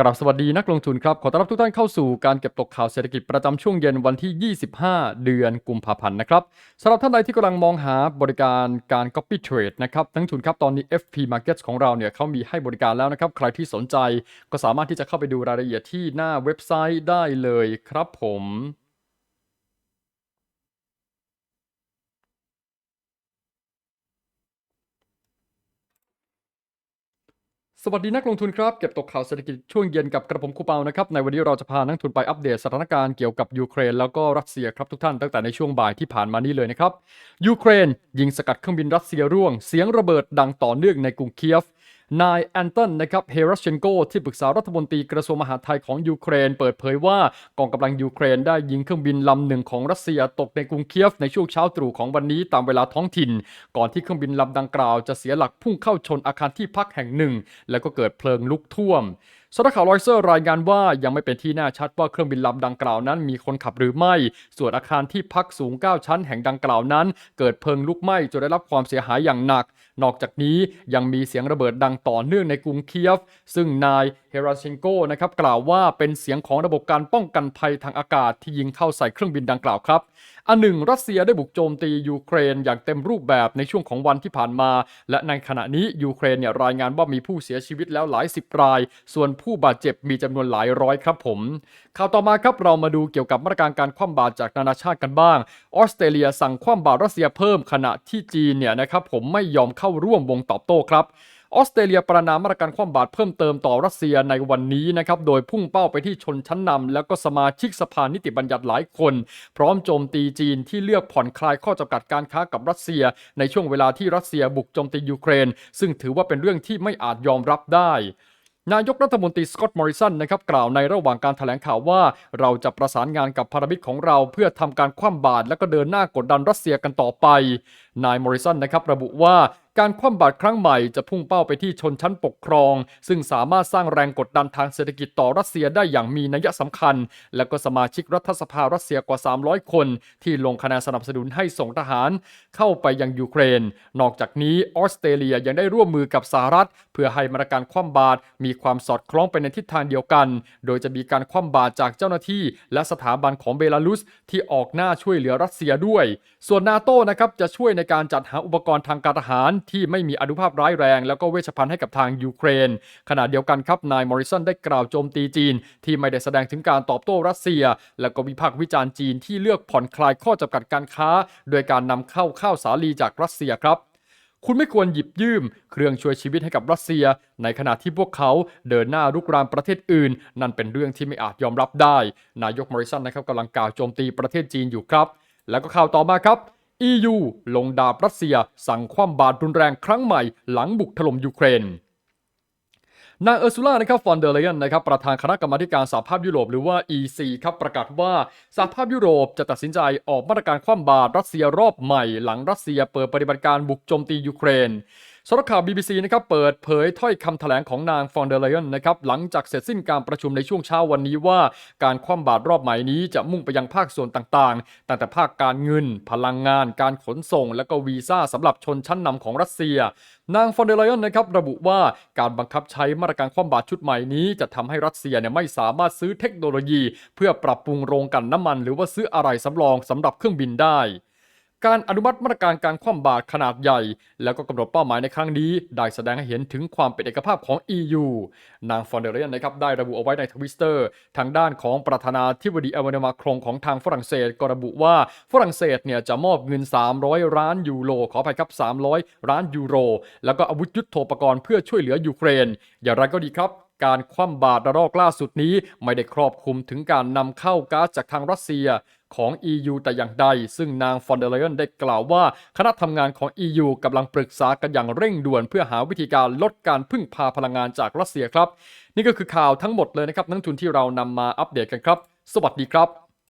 กราบสวัสดีนักลงทุนครับ ขอต้อนรับทุกท่านเข้าสู่การเก็บตกข่าวเศรษฐกิจประจำช่วงเย็นวันที่ 25 เดือนกุมภาพันธ์นะครับสำหรับท่านใดที่กำลังมองหาบริการการ copy trade นะครับนักลงทุนครับตอนนี้ FP Markets ของเราเนี่ยเขามีให้บริการแล้วนะครับ ใครที่สนใจก็สามารถที่จะเข้าไปดูรายละเอียดที่หน้าเว็บไซต์ได้เลยครับผม สวัสดีนักลงทุนครับ เก็บตกข่าวเศรษฐกิจช่วงเย็นกับกระผมคูเปานะครับ ในวันนี้เราจะพานักทุนไปอัปเดตสถานการณ์เกี่ยวกับยูเครนแล้วก็รัสเซียครับทุกท่านตั้งแต่ในช่วงบ่ายที่ผ่านมานี้เลยนะครับยูเครน ยิงสกัดเครื่องบินรัสเซียร่วง เสียงระเบิดดังต่อเนื่องในกรุงเคียฟ นายแอนตันนะครับเฮรัสเชนโกที่ปรึกษารัฐมนตรีกระทรวงมหาดไทยของยูเครน เปิดเผยว่ากองกำลังยูเครนได้ยิงเครื่องบินลำหนึ่งของรัสเซียตกในกรุงเคียฟในช่วงเช้าตรู่ของวันนี้ตามเวลาท้องถิ่น ก่อนที่เครื่องบินลำดังกล่าวจะเสียหลักพุ่งเข้าชนอาคารที่พักแห่งหนึ่ง แล้วก็เกิดเพลิงลุกท่วม สำนักข่าวรอยเซอร์รายงานว่ายังไม่เป็นที่แน่ชัดว่าเครื่องบินลำดังกล่าวนั้นมีคนขับหรือไม่ ส่วนอาคารที่พักสูง 9 ชั้นแห่งดังกล่าวนั้น เกิดเพลิงลุกไหม้จนได้รับความเสียหายอย่างหนัก นอกจากนี้ยังมีเสียงระเบิดดังต่อเนื่องในกรุงเคียฟ ซึ่งนายเฮราชินโกนะครับกล่าวว่าเป็นเสียงของระบบการป้องกันภัยทางอากาศที่ยิงเข้าใส่เครื่องบินดังกล่าวครับอันหนึ่งรัสเซียได้บุกโจมตียูเครนอย่างเต็มรูปแบบในช่วงของวันที่ผ่านมา และในขณะนี้ยูเครนเนี่ยรายงานว่ามีผู้เสียชีวิตแล้วหลายสิบราย ส่วนผผู้บาดเจ็บมีจำนวนหลายร้อยครับผม ข่าวต่อมาครับเรามาดูเกี่ยวกับมาตรการการคว่ำบาตรจากนานาชาติกันบ้าง ออสเตรเลียสั่งคว่ำบาตรรัสเซียเพิ่มขณะที่จีนเนี่ยนะครับผมไม่ยอมเข้าร่วมวงตอบโต้ครับออสเตรเลียประนามมาตรการคว่ำบาตรเพิ่มเติมต่อรัสเซียในวันนี้นะครับ โดยพุ่งเป้าไปที่ชนชั้นนำแล้วก็สมาชิกสภานิติบัญญัติหลายคน พร้อมโจมตีจีนที่เลือกผ่อนคลายข้อจำกัดการค้ากับรัสเซีย ในช่วงเวลาที่รัสเซียบุกโจมตียูเครน ซึ่งถือว่าเป็นเรื่องที่ไม่อาจยอมรับได้ นายกรัฐมนตรีสกอตต์มอริสันนะครับกล่าวในระหว่างการถแถลงข่าวว่า เราจะประสานงานกับพารามิตรของเราเพื่อทำการคว่ำบาตรและก็เดินหน้ากดดันรัสเซียกันต่อไป นายมอริสันนะครับระบุว่าการคว่ำบาตรครั้งใหม่จะพุ่งเป้าไปที่ชนชั้นปกครอง ซึ่งสามารถสร้างแรงกดดันทางเศรษฐกิจต่อรัสเซียได้อย่างมีนัยสำคัญ และก็สมาชิกรัฐสภารัสเซียกว่า 300 คน ที่ลงคะแนนสนับสนุนให้ส่งทหาร เข้าไปยังยูเครน นอกจากนี้ออสเตรเลียยังได้ร่วมมือกับสหรัฐ เพื่อให้มาตรการคว่ำบาตรมีความสอดคล้องไปในทิศทางเดียวกัน โดยจะมีการคว่ำบาตรจากเจ้าหน้าที่ และสถาบันของเบลารุสที่ออกหน้าช่วยเหลือรัสเซียด้วย ส่วนนาโต้นะครับจะช่วยในการจัดหาอุปกรณ์ทางการทหารที่ไม่มีอนุภาพร้ายแรง แล้วก็เวชภัณฑ์ให้กับทางยูเครน ขณะเดียวกันครับนายมอริสันได้กล่าวโจมตีจีน ที่ไม่ได้แสดงถึงการตอบโต้รัสเซีย และก็วิพากษ์วิจารณ์จีนที่เลือกผ่อนคลายข้อจำกัดการค้า โดยการนำเข้าข้าวสาลีจากรัสเซียครับคุณไม่ควรหยิบยืม เครื่องช่วยชีวิตให้กับรัสเซีย ในขณะที่พวกเขาเดินหน้ารุกรานประเทศอื่น นั่นเป็นเรื่องที่ไม่อาจยอมรับได้ นายกมอริสันนะครับกำลังกล่าวโจมตีประเทศจีนอยู่ครับ แล้วก็ข่าวต่อมาครับ EU ลงดาบรัสเซีย สั่งคว่ำบาตรรุนแรงครั้งใหม่หลังบุกถล่มยูเครนนางเออร์ซูล่านะครับฟอนเดอร์เลยนนะครับประธานคณะกรรมาการสหภาพยุโรปหรือว่า EC ครับประกาศว่าสหภาพยุโรปจะตัดสินใจออกมาตรการคว่ำบาตรรัสเซียรอบใหม่ หลังรัสเซียเปิดปฏิบัติการบุกโจมตียูเครน สำนักข่าว BBC นะครับเปิดเผยถ้อยคำแถลงของนางฟอนเดอร์เลยนนะครับหลังจากเสร็จสิ้นการประชุมในช่วงเช้าวันนี้ว่า การคว่ำบาตรรอบใหม่นี้จะมุ่งไปยังภาคส่วนต่างๆ ตั้งแต่ภาคการเงิน พลังงาน การขนส่ง และก็วีซ่าสำหรับชนชั้นนำของรัสเซีย นางฟอนเดอร์ไลยนนะครับระบุว่าการบังคับใช้มาตรการคว่ำบาตรชุดใหม่นี้ จะทำให้รัสเซียเนี่ยไม่สามารถซื้อเทคโนโลยี เพื่อปรับปรุงโรงกันน้ำมัน หรือว่าซื้ออะไรสำรองสำหรับเครื่องบินได้ การอนุมัติมาตรการการคว่ำบาตรขนาดใหญ่ แล้วก็กำหนดเป้าหมายในครั้งนี้ ได้แสดงให้เห็นถึงความเป็นเอกภาพของ EU นางฟอนเดอร์เลยนนะครับได้ระบุเอาไว้ในทวิสเตอร์ ทางด้านของประธานาธิบดีเอเมนมาครงของทางฝรั่งเศสก็ระบุว่าฝรั่งเศสเนี่ยจะมอบเงิน 300 ล้านยูโรขออภัยครับ 300 ล้านยูโร แล้วก็อาวุธยุทโธปกรณ์เพื่อช่วยเหลือยูเครน อย่างไรก็ดีครับ การคว่ำบาตรระลอกล่าสุดนี้ไม่ได้ครอบคลุมถึงการนำเข้าก๊าซจากทางรัสเซียของ EU แต่อย่างใด ซึ่งนางฟอนเดอร์ไลนได้กล่าวว่า คณะทำงานของ EU กำลังปรึกษากันอย่างเร่งด่วน เพื่อหาวิธีการลดการพึ่งพาพลังงานจากรัสเซียครับ นี่ก็คือข่าวทั้งหมดเลยนะครับนักทุนที่เรานำมาอัปเดตกันครับ สวัสดีครับ